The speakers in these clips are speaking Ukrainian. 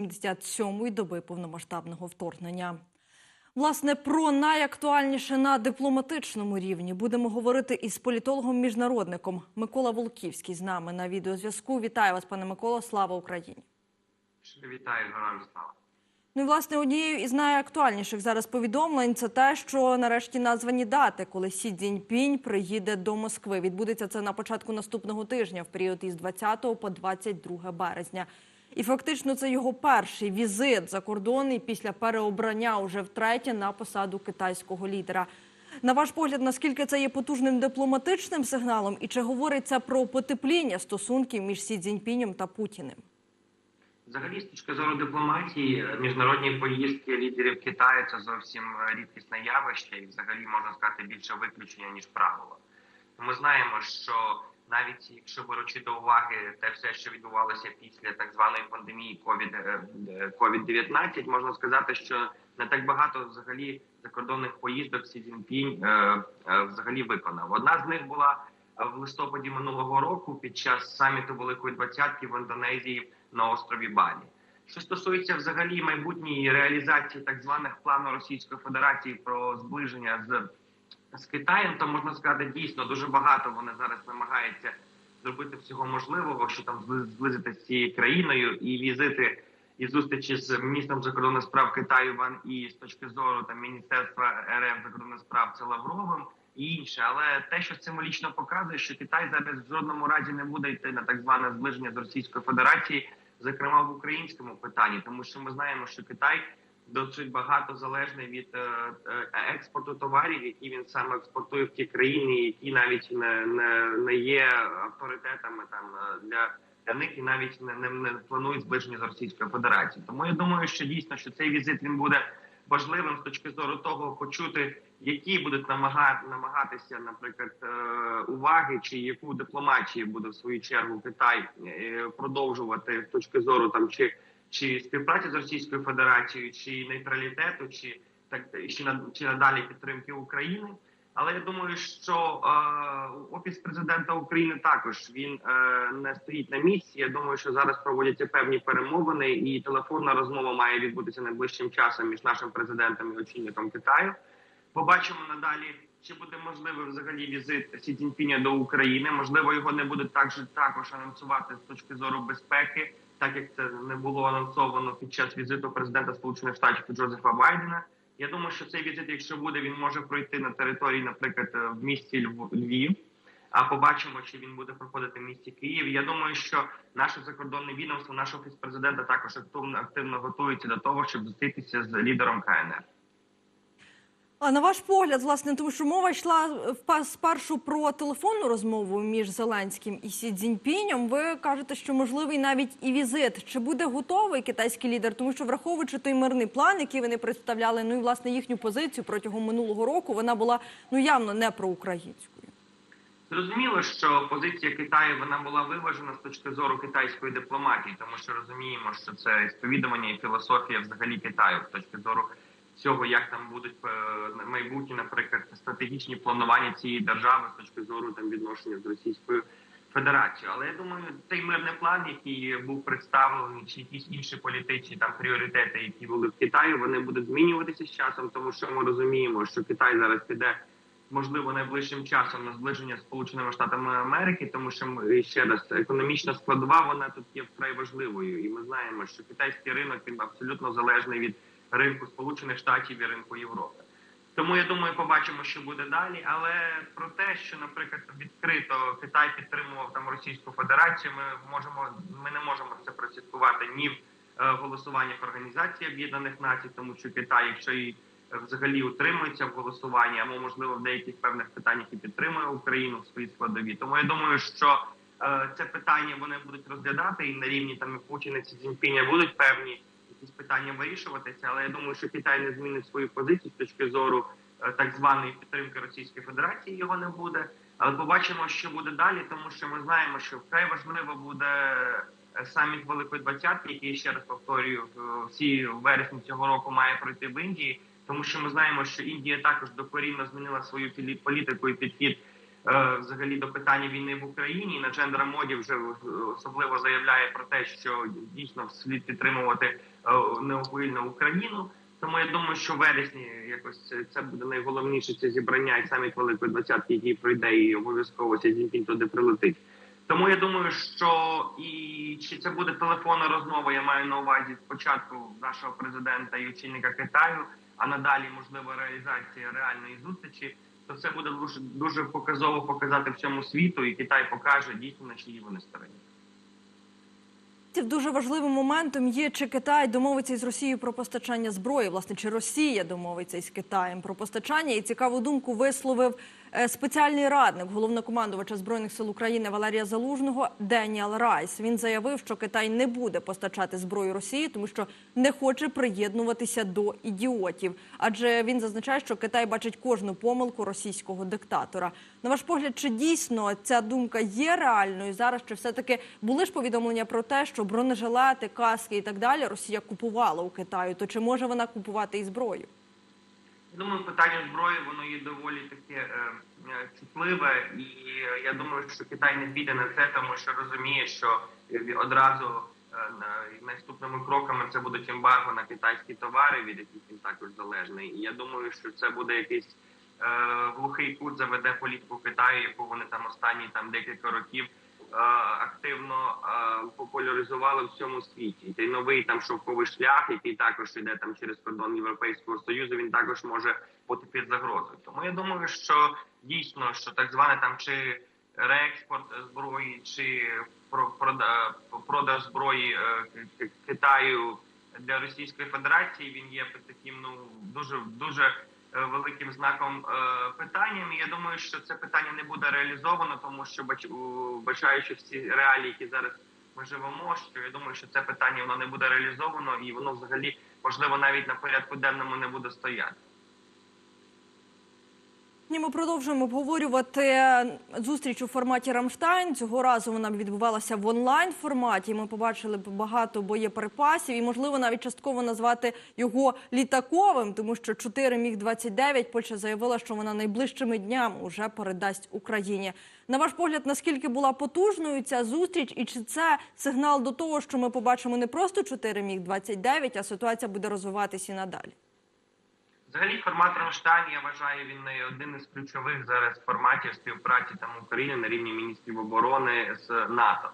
77-ї доби повномасштабного вторгнення. Власне, про найактуальніше на дипломатичному рівні будемо говорити із політологом-міжнародником Микола Волківський з нами на відеозв'язку. Вітаю вас, пане Микола. Слава Україні! Вітаю, героям слава. Ну і власне однією із найактуальніших зараз повідомлень це те, що нарешті названі дати, коли Сі Цзіньпінь приїде до Москви. Відбудеться це на початку наступного тижня, в період із 20 по 22 березня. І фактично це його перший візит за кордон і після переобрання уже втретє на посаду китайського лідера. На ваш погляд, наскільки це є потужним дипломатичним сигналом, і чи говорить це про потепління стосунків між Сі Цзіньпінем та Путіним? Взагалі, з точки зору дипломатії, міжнародні поїздки лідерів Китаю це зовсім рідкісне явище, і взагалі можна сказати більше виключення ніж правило. Ми знаємо, що навіть якщо беручи до уваги те все, що відбувалося після так званої пандемії COVID-19, можна сказати, що не так багато взагалі закордонних поїздок Сі Цзіньпінь е, е, взагалі виконав. Одна з них була в листопаді минулого року під час саміту Великої Двадцятки в Індонезії на острові Балі. Що стосується взагалі майбутньої реалізації так званих плану Російської Федерації про зближення з з Китаєм, то можна сказати, дійсно дуже багато вони зараз намагаються зробити всього можливого, що там зблизити з цією країною і візити і зустрічі з міністром закордонних справ Китаю Ван і з точки зору там міністерства РФ закордонних справ це Лавровим і інше. Але те, що символічно показує, що Китай зараз в жодному разі не буде йти на так зване зближення з Російською Федерацією, зокрема в українському питанні, тому що ми знаємо, що Китай досить багато залежний від е, е, експорту товарів, які він саме експортує в ті країни, які навіть не не, не є авторитетами там е, для. Для них і навіть не, не, не планують зближення з Російською Федерацією. Тому я думаю, що дійсно що цей візит він буде важливим з точки зору того, почути, які будуть намагати намагатися, наприклад, уваги чи яку дипломатію буде в свою чергу Китай продовжувати з точки зору там чи чи співпраці з Російською Федерацією, чи нейтралітету, чи так чи на чи надалі підтримки України. Але я думаю, що е, офіс президента України також він е, не стоїть на місці. Я думаю, що зараз проводяться певні перемовини, і телефонна розмова має відбутися найближчим часом між нашим президентом і очільником Китаю. Побачимо надалі, чи буде можливий взагалі візит Сі Цзіньпіня до України. Можливо, його не будуть також також анонсувати з точки зору безпеки, так як це не було анонсовано під час візиту президента Сполучених Штатів Джозефа Байдена. Я думаю, що цей візит, якщо буде, він може пройти на території, наприклад, в місті Львів. А побачимо, чи він буде проходити в місті Київ. Я думаю, що наше закордонне відомство, наш офіс президента також активно активно готується до того, щоб зустрітися з лідером КНР. А на ваш погляд, власне, тому що мова йшла спершу про телефонну розмову між Зеленським і Сі Цзіньпінем. Ви кажете, що можливий навіть і візит. Чи буде готовий китайський лідер? Тому що, враховуючи той мирний план, який вони представляли, ну і власне їхню позицію протягом минулого року, вона була ну явно не проукраїнською. Зрозуміло, що позиція Китаю вона була виважена з точки зору китайської дипломатії, тому що розуміємо, що це сповідування і філософія взагалі Китаю з точки зору цього, як там будуть майбутні, наприклад, стратегічні планування цієї держави з точки зору там відношення з Російською Федерацією. Але я думаю, цей мирний план, який був представлений, чи якісь інші політичні там пріоритети, які були в Китаї, вони будуть змінюватися з часом, тому що ми розуміємо, що Китай зараз піде. Можливо, найближчим часом на зближення з сполученими штатами Америки, тому що ми ще раз економічна складова вона тут є вкрай важливою, і ми знаємо, що китайський ринок він абсолютно залежний від ринку Сполучених Штатів і ринку Європи. Тому я думаю, побачимо, що буде далі. Але про те, що, наприклад, відкрито Китай підтримував там Російську Федерацію, ми можемо ми не можемо це прослідкувати ні в е, голосуваннях Організації Об'єднаних Націй, тому що Китай, якщо і взагалі утримується в голосуванні, або можливо в деяких певних питаннях і підтримує Україну в своїй складові. Тому я думаю, що е, це питання вони будуть розглядати і на рівні там Путіна і Цзіньпіня будуть певні якісь питання вирішуватися, але я думаю, що Китай не змінить свою позицію з точки зору е, так званої підтримки Російської Федерації. Його не буде. Але побачимо, що буде далі, тому що ми знаємо, що вкрай важливо буде е, саміт Великої Двадцятки, який ще раз повторюю, всі вересні цього року має пройти в Індії, тому що ми знаємо, що Індія також докорінно змінила свою політику і підхід. Е, взагалі до питання війни в Україні на Наджендра моді вже особливо заявляє про те, що дійсно слід підтримувати неухильно Україну. Тому я думаю, що вересні якось це, буде найголовніше це зібрання і саміт Великої двадцятки, який пройде, і обов'язково Сі Цзіньпінь туди прилетить. Тому я думаю, що і чи це буде телефонна розмова, я маю на увазі спочатку нашого президента і очільника Китаю, а надалі можливо реалізація реальної зустрічі, то це буде дуже дуже показово показати всьому світу, і Китай покаже дійсно на чиїй вони стороні. Дуже важливим моментом є, чи Китай домовиться із Росією про постачання зброї, власне, чи Росія домовиться із Китаєм про постачання. І цікаву думку висловив спеціальний радник головнокомандувача збройних сил України Валерія Залужного Деніал Райс. Він заявив, що Китай не буде постачати зброю Росії, тому що не хоче приєднуватися до ідіотів. Адже він зазначає, що Китай бачить кожну помилку російського диктатора. На ваш погляд, чи дійсно ця думка є реальною зараз? Чи все таки були ж повідомлення про те, що бронежилети, каски і так далі Росія купувала у Китаю? То чи може вона купувати і зброю? Думаю, питання зброї воно є доволі таке е, е, чутливе, і е, я думаю, що Китай не піде на це, тому що розуміє, що е, одразу е, наступними кроками це будуть ембарго на китайські товари, від яких він також залежний. І я думаю, що це буде якийсь е, глухий кут заведе політику Китаю, яку вони там останні там декілька років активно е, популяризували в всьому світі. Цей новий там шовковий шлях, який також йде там через кордон Європейського союзу, він також може бути під загрозою. Тому я думаю, що дійсно, що так зване там чи реекспорт зброї, чи про- продаж зброї е, Китаю для Російської Федерації, він є таким ну дуже дуже е, великим знаком е, питанням. Я думаю, що це питання не буде реалізовано, тому що бачаючи всі реалії, які зараз ми живемо, що я думаю, що це питання воно не буде реалізовано, і воно взагалі можливо навіть на порядку денному не буде стояти. Ні, ми продовжуємо обговорювати зустріч у форматі Рамштайн. Цього разу вона відбувалася в онлайн форматі. Ми побачили багато боєприпасів і, можливо, навіть частково назвати його літаковим, тому що 4 міг 29 Польща заявила, що вона найближчими днями вже передасть Україні. На ваш погляд, наскільки була потужною ця зустріч, і чи це сигнал до того, що ми побачимо не просто 4 міг 29 а ситуація буде розвиватися і надалі? Взагалі, формат Рамштайн, я вважаю, він не один із ключових зараз форматів співпраці там України на рівні міністрів оборони з НАТО.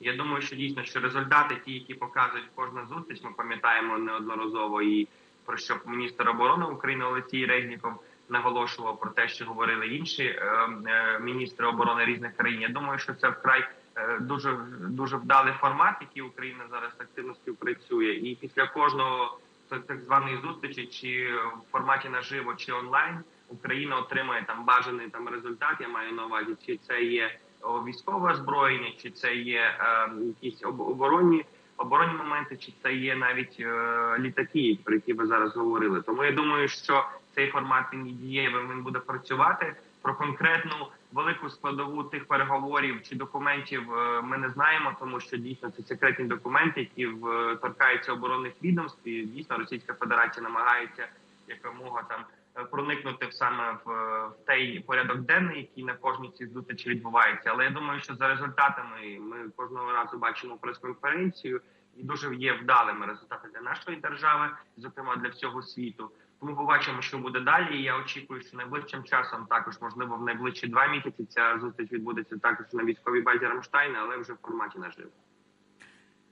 Я думаю, що дійсно що результати, ті, які показують кожна зустріч, ми пам'ятаємо неодноразово і про що міністр оборони України Олексій Резніков наголошував про те, що говорили інші е, е, міністри оборони різних країн. Я думаю, що це вкрай е, дуже дуже вдалий формат, який Україна зараз активно співпрацює, і після кожного так, званої зустрічі, чи в форматі наживо, чи онлайн, Україна отримує там бажаний там результат. Я маю на увазі, чи це є військове озброєння, чи це є е, якісь оборонні оборонні моменти, чи це є навіть е, літаки, про які ви зараз говорили. Тому я думаю, що цей формат він дієвим, він буде працювати. Про конкретну велику складову тих переговорів чи документів е, ми не знаємо, тому що дійсно це секретні документи, які в торкаються оборонних відомств. І дійсно Російська Федерація намагається якомога там е, проникнути в саме в, е, в той порядок денний, який на кожній цій зустрічі відбувається. Але я думаю, що за результатами ми кожного разу бачимо прес-конференцію, і дуже є вдалими результати для нашої держави, зокрема для всього світу. Тому побачимо, що буде далі. Я очікую, що найближчим часом, також можливо, в найближчі два місяці ця зустріч відбудеться також на військовій базі Рамштайна, але вже в форматі наживо.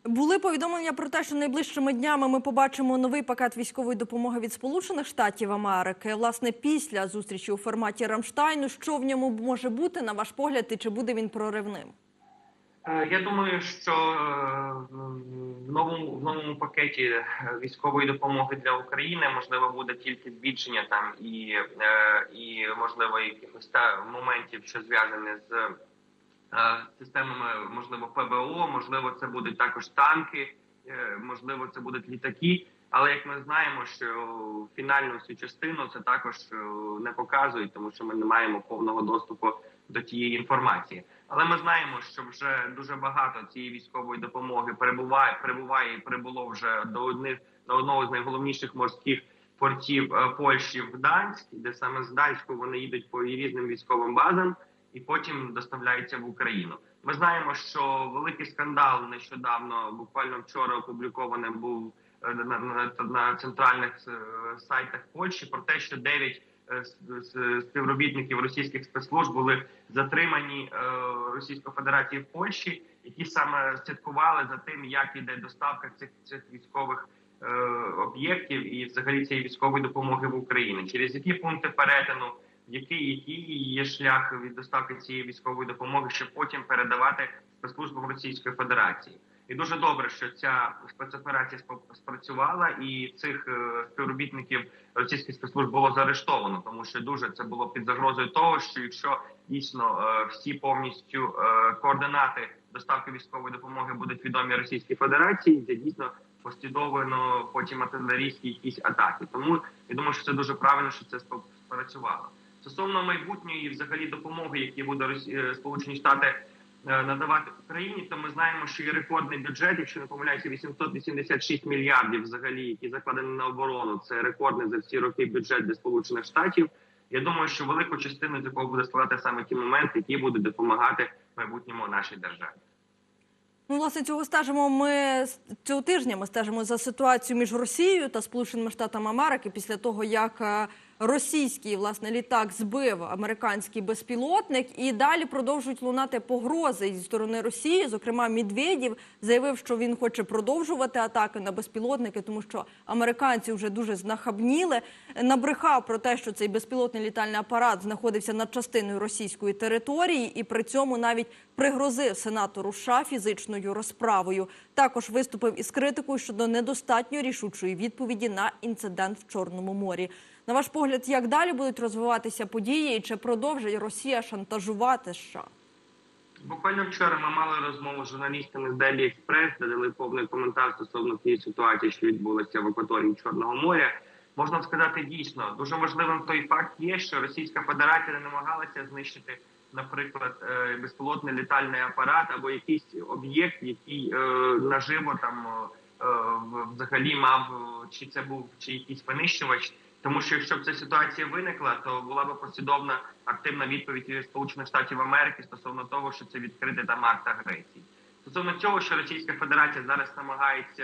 Були повідомлення про те, що найближчими днями ми побачимо новий пакет військової допомоги від Сполучених Штатів Америки. Власне, після зустрічі у форматі Рамштайну, що в ньому може бути, на ваш погляд, і чи буде він проривним? Е, Я думаю, що е, в новому в новому пакеті військової допомоги для України можливо буде тільки збільшення там і, е, і можливо якихось та моментів, що зв'язані з системами, можливо, ПВО, можливо, це будуть також танки, можливо, це будуть літаки. Але як ми знаємо, що фінальну всю частину це також не показують, тому що ми не маємо повного доступу до тієї інформації. Але ми знаємо, що вже дуже багато цієї військової допомоги перебуває, перебуває і прибуло вже до одних до одного з найголовніших морських портів е, Польщі в Гданськ, де саме з Гданську вони їдуть по різним військовим базам і потім доставляються в Україну. Ми знаємо, що великий скандал нещодавно, буквально вчора опублікований був е, на, на, на центральних е, сайтах Польщі про те, що 9 с- с- співробітників російських спецслужб були затримані е, Російською Федерацією в Польщі, які саме слідкували за тим, як іде доставка цих цих військових е, об'єктів і взагалі цієї військової допомоги в Україні, через які пункти перетину, який який є шлях від доставки цієї військової допомоги, щоб потім передавати спецслужбам Російської Федерації. І дуже добре, що ця спецоперація спрацювала, і цих е, співробітників російських спецслужб було заарештовано, тому що дуже це було під загрозою того, що якщо дійсно е, всі повністю е, координати доставки військової допомоги будуть відомі Російській Федерації, це дійсно послідовно потім артилерійські якісь атаки. Тому я думаю, що це дуже правильно, що це спрацювало. Стосовно майбутньої взагалі допомоги, які буде Росі- Сполучені Штати надавати Україні, то ми знаємо, що є рекордний бюджет, якщо не помиляюся, 886 мільярдів взагалі, які закладені на оборону. Це рекордний за всі роки бюджет для Сполучених Штатів. Я думаю, що велику частину з якого буде складати саме ті моменти, які будуть допомагати майбутньому нашій державі. Ну, власне, цього стежимо ми цього тижня. Ми стежимо за ситуацією між Росією та Сполученими Штатами Америки після того, як е, російський власне літак збив американський безпілотник, і далі продовжують лунати погрози зі сторони Росії. Зокрема, Медведєв заявив, що він хоче продовжувати атаки на безпілотники, тому що американці вже дуже знахабніли. Набрехав про те, що цей безпілотний літальний апарат знаходився над частиною російської території, і при цьому навіть пригрозив сенатору США фізичною розправою. Також виступив із критикою щодо недостатньо рішучої відповіді на інцидент в Чорному морі. На ваш погляд, як далі будуть розвиватися події, і чи продовжить Росія шантажувати США? Буквально вчора ми мали розмову з журналістами з Daily Express, де дали повний коментар стосовно тієї ситуації, що відбулася в акваторії Чорного моря. Можна сказати дійсно дуже важливим той факт є, що Російська Федерація намагалася знищити, наприклад, е, безпілотний літальний апарат або якийсь об'єкт, який е, наживо там е, взагалі мав чи це був чи якийсь винищувач. Тому що якщо б ця ситуація виникла, то була б послідовна активна відповідь від Сполучених Штатів Америки стосовно того, що це відкритий там акт агресії. Стосовно цього, що Російська Федерація зараз намагається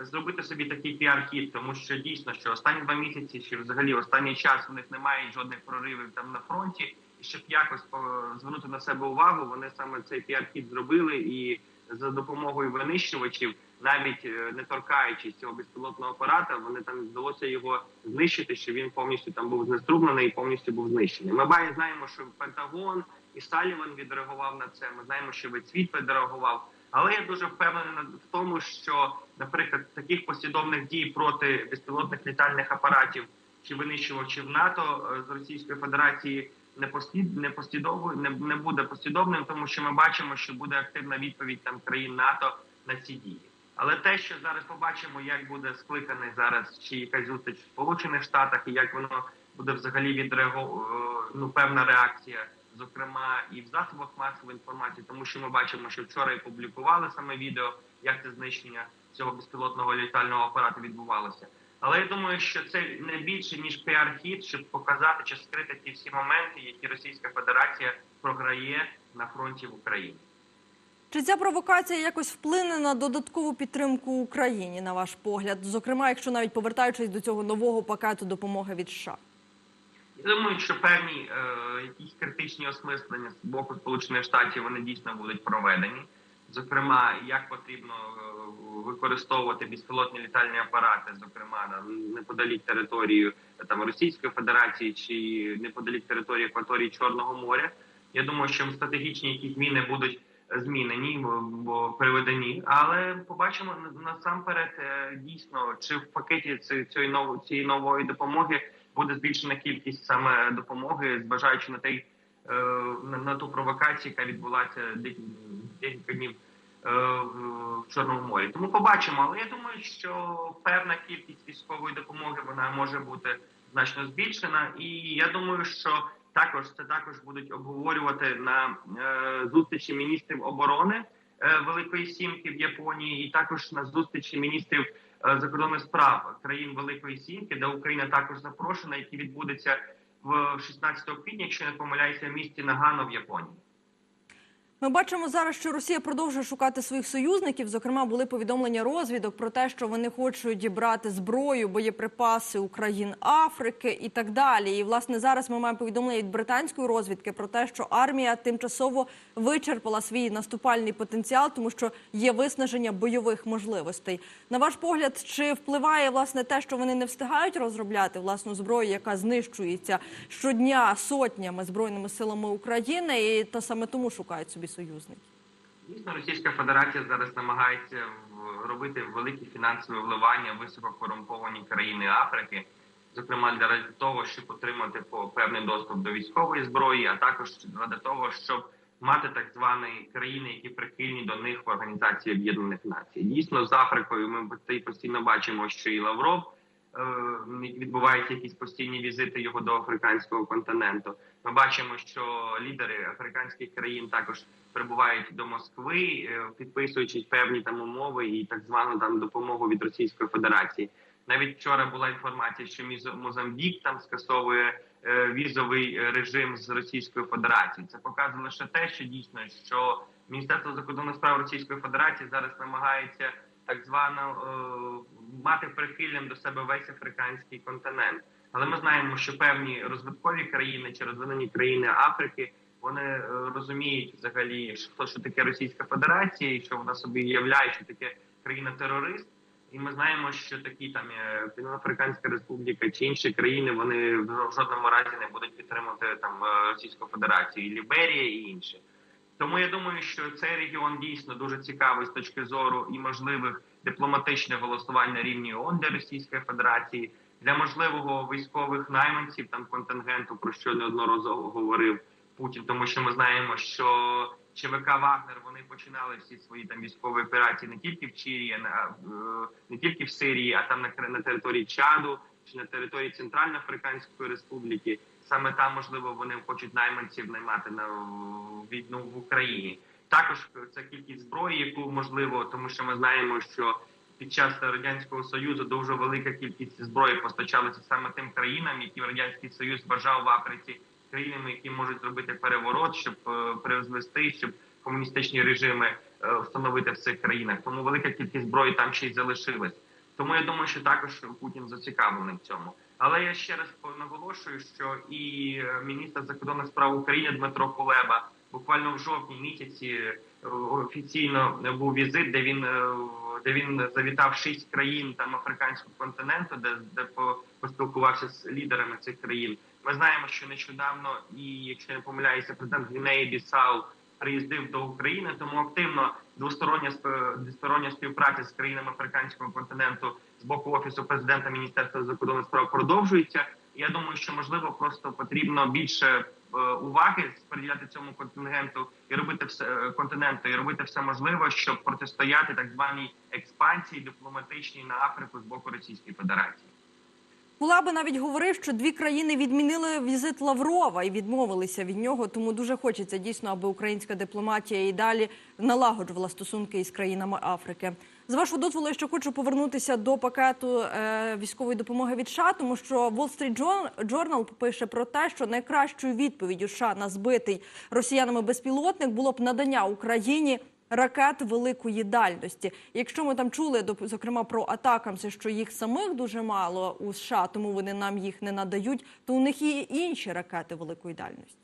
е, зробити собі такий піар-хід, тому що дійсно, що останні два місяці, чи взагалі останній час у них немає жодних проривів там на фронті, і щоб якось по- звернути на себе увагу, вони саме цей піар-хід зробили і за допомогою винищувачів, навіть е, не торкаючись цього безпілотного апарата, вони там вдалося його знищити, що він повністю там був знеструмлений і повністю був знищений. Ми знаємо, що Пентагон і Саліван відреагував на це. Ми знаємо, що весь світ відреагував. Але я дуже впевнений в тому, що, наприклад, таких послідовних дій проти безпілотних літальних апаратів чи винищувачів НАТО е, з Російської Федерації не послід не послідову не, не буде послідовним, тому що ми бачимо, що буде активна відповідь там країн НАТО на ці дії. Але те, що зараз побачимо, як буде скликаний зараз чи якась зустріч в Сполучених Штатах, і як воно буде взагалі відреагу... е, ну певна реакція, зокрема і в засобах масової інформації, тому що ми бачимо, що вчора і публікували саме відео, як це знищення цього безпілотного літального апарату відбувалося. Але я думаю, що це не більше ніж піар-хід, щоб показати чи скрити ті всі моменти, які Російська Федерація програє на фронті в Україні. Чи ця провокація якось вплине на додаткову підтримку Україні, на ваш погляд? Зокрема, якщо навіть повертаючись до цього нового пакету допомоги від США? Я думаю, що певні е, якісь критичні осмислення з боку Сполучених Штатів вони дійсно будуть проведені. Зокрема, як потрібно е, використовувати безпілотні літальні апарати, зокрема на неподалік території е, там Російської Федерації чи неподалік території акваторії Чорного моря. Я думаю, що стратегічні якісь зміни будуть змінені, бо- приведені, але побачимо насамперед е, дійсно, чи в пакеті цієї нової цієї нової допомоги буде збільшена кількість саме допомоги, зважаючи на той е, на, ту провокацію, яка відбулася дек- декілька днів е, в Чорному морі. Тому побачимо. Але я думаю, що певна кількість військової допомоги вона може бути значно збільшена, і я думаю, що також це також будуть обговорювати на е, зустрічі міністрів оборони е, Великої Сімки в Японії, і також на зустрічі міністрів е, закордонних справ країн Великої Сімки, де Україна також запрошена, які відбудеться в 16 квітня, якщо не помиляюся, в місті Нагано в Японії. Ми бачимо зараз, що Росія продовжує шукати своїх союзників. Зокрема, були повідомлення розвідок про те, що вони хочуть брати зброю, боєприпаси у країн Африки і так далі. І власне зараз ми маємо повідомлення від британської розвідки про те, що армія тимчасово вичерпала свій наступальний потенціал, тому що є виснаження бойових можливостей. На ваш погляд, чи впливає власне те, що вони не встигають розробляти власну зброю, яка знищується щодня сотнями збройними силами України, і та саме тому шукають собі союзників? Дійсно, Російська Федерація зараз намагається робити великі фінансові вливання в висококорумповані країни Африки, зокрема для того, щоб отримати певний доступ до військової зброї, а також для того, щоб мати так звані країни, які прихильні до них в Організації Об'єднаних Націй. Дійсно, з Африкою ми постійно бачимо, що і Лавров відбуваються якісь постійні візити його до африканського континенту. Ми бачимо, що лідери африканських країн також прибувають до Москви, е, підписуючи певні там умови і так звану там допомогу від Російської Федерації. Навіть вчора була інформація, що Мозамбік там скасовує е, візовий е, режим з Російською Федерацією. Це показує лише те, що дійсно що Міністерство закордонних справ Російської Федерації зараз намагається так звано е, мати прихильним до себе весь африканський континент. Але ми знаємо, що певні розвиткові країни чи розвинені країни Африки вони е, розуміють взагалі, що, що таке Російська Федерація, і що вона собі являє, що таке країна-терорист. І ми знаємо, що такі там е, Півноафриканська Республіка чи інші країни вони в жодному разі не будуть підтримувати там Російську Федерацію, і Ліберія і інші. Тому я думаю, що цей регіон дійсно дуже цікавий з точки зору і можливих дипломатичних голосувань на рівні ООН для Російської Федерації для можливого військових найманців там контингенту, про що неодноразово говорив Путін, тому що ми знаємо, що ЧВК Вагнер вони починали всі свої там військові операції не тільки в Чирії, на е, не тільки в Сирії, а там на на території Чаду чи на території Центральноафриканської Республіки. Саме там можливо вони хочуть найманців наймати на війну в Україні. Також це кількість зброї, яку можливо, тому що ми знаємо, що під час радянського союзу дуже велика кількість зброї постачалася саме тим країнам, які радянський союз вважав в Африці країнами, які можуть зробити переворот, щоб е, призвести, щоб комуністичні режими е, встановити в цих країнах. Тому велика кількість зброї там ще й залишилась. Тому я думаю, що також Путін зацікавлений в цьому. Але я ще раз наголошую, що і е, міністр закордонних справ України Дмитро Кулеба буквально в жовтні місяці е, офіційно був візит, де він е, де він завітав шість країн там африканського континенту, де де по- поспілкувався з лідерами цих країн. Ми знаємо, що нещодавно, і якщо не помиляюся, президент Гвінеї Бісау приїздив до України, тому активно двостороння двостороння співпраця з країнами африканського континенту боку офісу президента Міністерства закордонних справ продовжується. Я думаю, що можливо просто потрібно більше е, уваги приділяти цьому контингенту і робити все е, континенту, і робити все можливе, щоб протистояти так званій експансії дипломатичній на Африку з боку Російської Федерації. Кулаба навіть говорив, що дві країни відмінили візит Лаврова і відмовилися від нього. Тому дуже хочеться дійсно, аби українська дипломатія і далі налагоджувала стосунки із країнами Африки. З вашого дозволу, я ще хочу повернутися до пакету е, військової допомоги від США, тому що Wall Street Jour- Journal пише про те, що найкращою відповіддю США на збитий росіянами безпілотник було б надання Україні ракет великої дальності. Якщо ми там чули зокрема про атакамси, що їх самих дуже мало у США, тому вони нам їх не надають, то у них є і інші ракети великої дальності.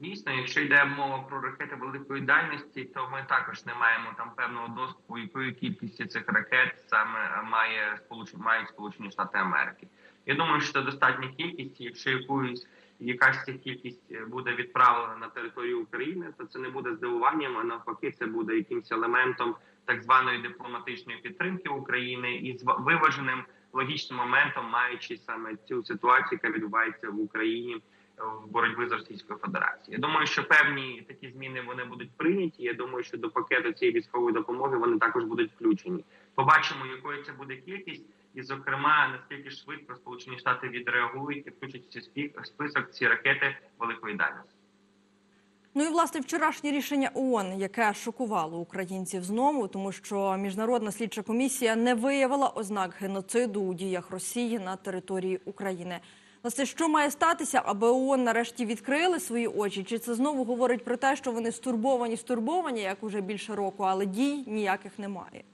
Дійсно, якщо йде мова про ракети великої дальності, то ми також не маємо там певного доступу, якою кількістю цих ракет саме має мають Сполучені Штати Америки. Я думаю, що це достатня кількість. Якщо якусь якась ця кількість е, буде відправлена на територію України, то це не буде здивуванням, а навпаки, це буде якимось елементом так званої дипломатичної підтримки України і з виваженим логічним моментом, маючи саме цю ситуацію, яка відбувається в Україні в боротьбі з Російською Федерацією. Я думаю, що певні такі зміни вони будуть прийняті. Я думаю, що до пакету цієї військової допомоги вони також будуть включені. Побачимо, якою це буде кількість, і зокрема наскільки швидко Сполучені Штати відреагують і включать в список ці ракети великої дальності. Ну і власне вчорашнє рішення ООН, яке шокувало українців знову, тому що міжнародна слідча комісія не виявила ознак геноциду у діях Росії на території України. Власне, що має статися, аби ООН нарешті відкрили свої очі? Чи це знову говорить про те, що вони стурбовані, стурбовані, як уже більше року, але дій ніяких немає?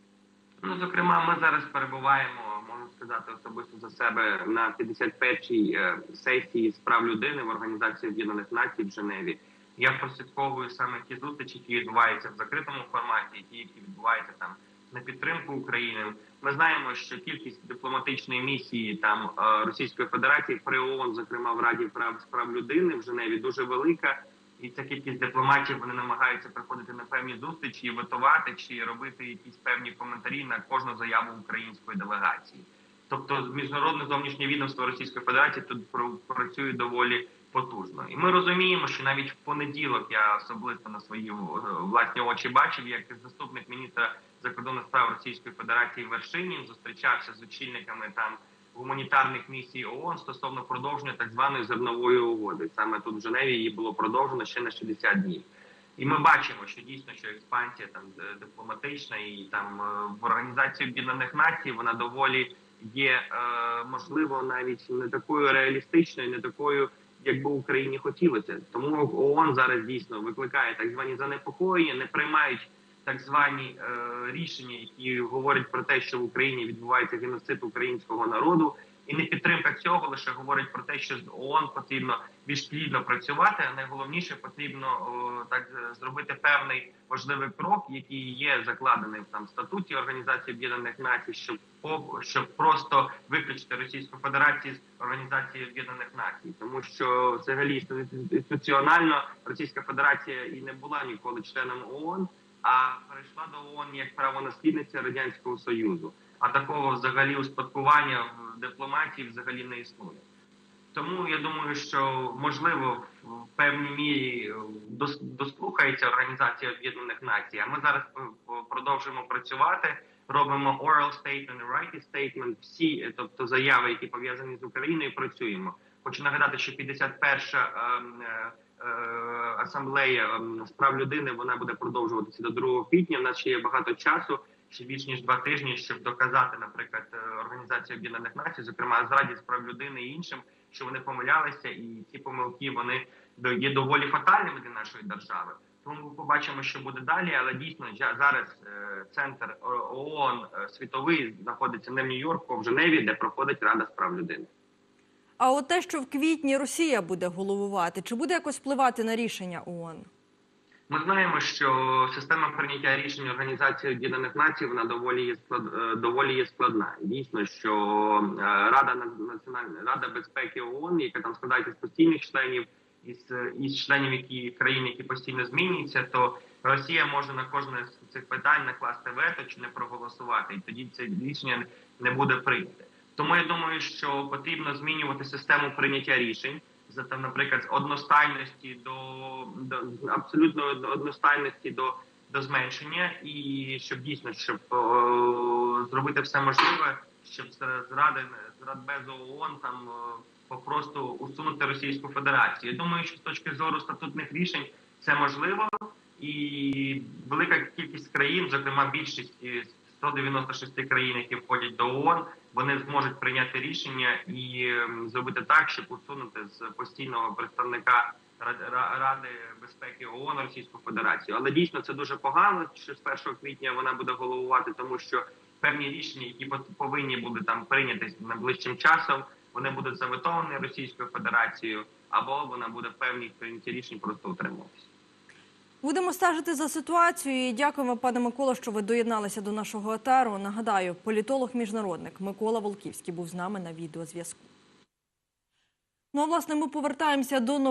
Ну, зокрема, ми зараз перебуваємо, можу сказати особисто за себе на 51-й е, сесії з прав людини в Організації Об'єднаних Націй в Женеві. Я прослідковую саме ті зустрічі, які відбуваються в закритому форматі, ті, які відбуваються там на підтримку України. Ми знаємо, що кількість дипломатичної місії там е, Російської Федерації при ООН, зокрема в Раді прав з прав людини в Женеві, дуже велика. І ця кількість дипломатів вони намагаються приходити на певні зустрічі, і витувати чи робити якісь певні коментарі на кожну заяву української делегації. Тобто, міжнародне зовнішнє відомство Російської Федерації тут пр- працює доволі потужно, і ми розуміємо, що навіть в понеділок я особисто на свої е, власні очі бачив, як заступник міністра закордонних справ Російської Федерації Вершинін зустрічався з очільниками там гуманітарних місій ООН стосовно продовження так званої зернової угоди. Саме тут в Женеві її було продовжено ще на 60 днів. І ми бачимо, що дійсно що експансія там дипломатична і там е, в організації Об'єднаних Націй вона доволі є е, можливо навіть не такою реалістичною, не такою, як би Україні хотілося. Тому ООН зараз дійсно викликає так звані занепокоєння, не приймають так звані е, рішення, які говорять про те, що в Україні відбувається геноцид українського народу, і не підтримка цього лише говорить про те, що з ООН потрібно більш плідно працювати. А найголовніше потрібно так зробити певний важливий крок, який є закладений в там статуті Організації Об'єднаних Націй, щоб щоб просто виключити Російську Федерацію з Організації Об'єднаних Націй, тому що взагалі інституціонально Російська Федерація і не була ніколи членом ООН, а перейшла до ООН як правонаслідниця радянського союзу. А такого взагалі успадкування в дипломатії взагалі не існує. Тому я думаю, що можливо в певній мірі дос- дослухається Організація Об'єднаних Націй. А ми зараз п- продовжуємо працювати. Робимо oral statement, writing statement, всі, е, тобто заяви, які пов'язані з Україною, працюємо. Хочу нагадати, що 51-ша ем, е, е, асамблея ем, з прав людини вона буде продовжуватися до 2 квітня. У нас ще є багато часу, ще більш ніж два тижні, щоб доказати, наприклад, е, Організації Об'єднаних Націй, зокрема з Раді з прав людини і іншим, що вони помилялися, і ці помилки вони є доволі фатальними для нашої держави. Тому ми побачимо, що буде далі. Але дійсно зараз е, центр ООН е, світовий знаходиться не в Нью-Йорку, а в Женеві, де проходить Рада з прав людини. А от те, що в квітні Росія буде головувати, чи буде якось впливати на рішення ООН? Ми знаємо, що система прийняття рішень Організації Об'єднаних Націй вона доволі є склад е, доволі є складна. Дійсно, що е, Рада на- національна Рада безпеки ООН, яка там складається з постійних членів із, із членів які країн, які постійно змінюються, то Росія може на кожне з цих питань накласти вето чи не проголосувати, і тоді це рішення не буде прийняте. Тому я думаю, що потрібно змінювати систему прийняття рішень там, наприклад, одностайності до, до абсолютно одностайності до, до зменшення, і щоб дійсно щоб о, зробити все можливе, щоб з з ради ООН там попросту усунути Російську Федерацію. Я думаю, що з точки зору статутних рішень це можливо, і велика кількість країн, зокрема більшість 196 країн, які входять до ООН, вони зможуть прийняти рішення і ем, зробити так, щоб усунути з постійного представника Рад- Ради безпеки ООН Російську Федерацію. Але дійсно це дуже погано, що з 1 квітня вона буде головувати, тому що певні рішення, які повинні були там прийняти найближчим часом, вони будуть заветовані Російською Федерацією, або вона буде певні прийняті рішень просто утримуватися. Будемо стежити за ситуацією. І Дякуємо, пане Микола, що ви доєдналися до нашого етеру. Нагадаю, політолог-міжнародник Микола Волківський був з нами на відеозв'язку. Ну а власне ми повертаємося до новин.